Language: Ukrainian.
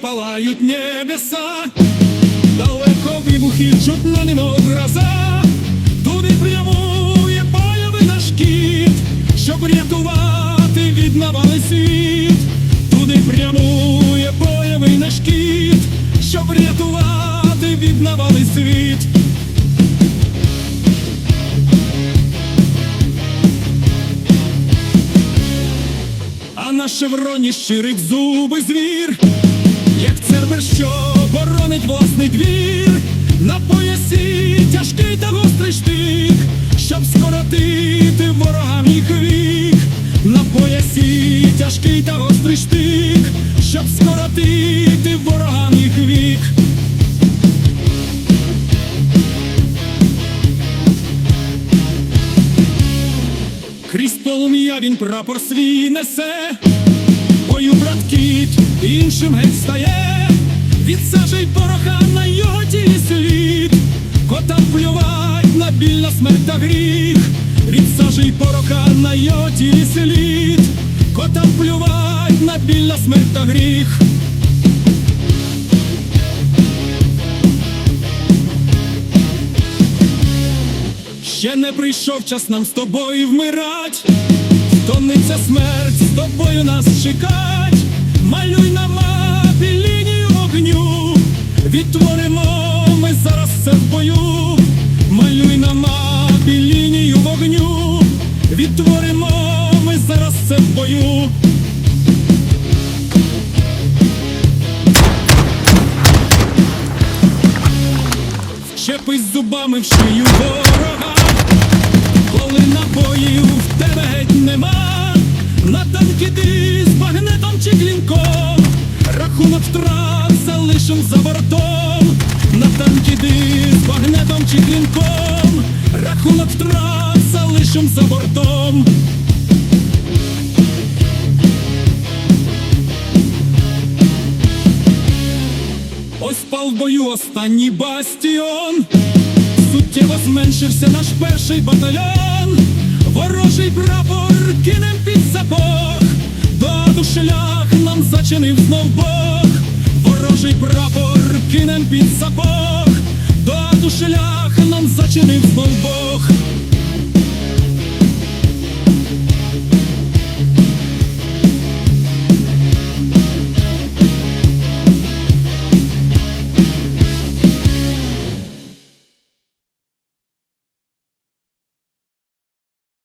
Палають небеса, далеко вибухи чутно немов гроза, туди прямує бойовий наш кіт, щоб рятувати від навали світ, туди прямує бойовий наш кіт, щоб рятувати від навали світ. А на шевроні щирить зуби звір, як цербер, що боронить власний двір, на поясі тяжкий та гострий штик, щоб скоротити ворогам їх вік, на поясі тяжкий та гострий штик, щоб скоротити ворогам їх вік. Крізь полум'я він прапор свій несе, бою брат кіт іншим геть стає, від сажей пороха на його тілі слід, котам плювать на біль на смерть та гріх, від сажей пороха на його тілі слід, котам плювать на біль на смерть та гріх. Ще не прийшов час нам з тобою вмирать, з тобою нас чекать, малюй на мапі лінію огню, відтворимо ми зараз це в бою, малюй на мапі лінію вогню, відтворимо ми зараз це в бою. Вчепись зубами в шию ворога, коли набоїв в тебе геть втрат за бортом, на танки ти з магнетом чи клінком, рахунок втрат залишим за бортом. Ось пав в бою останній бастіон, суттєво зменшився наш перший батальйон, ворожий прапор кинем під сапог, до шлях нам зачинив знов Бог, під сапог, до шлях нам зачинив знов Бог.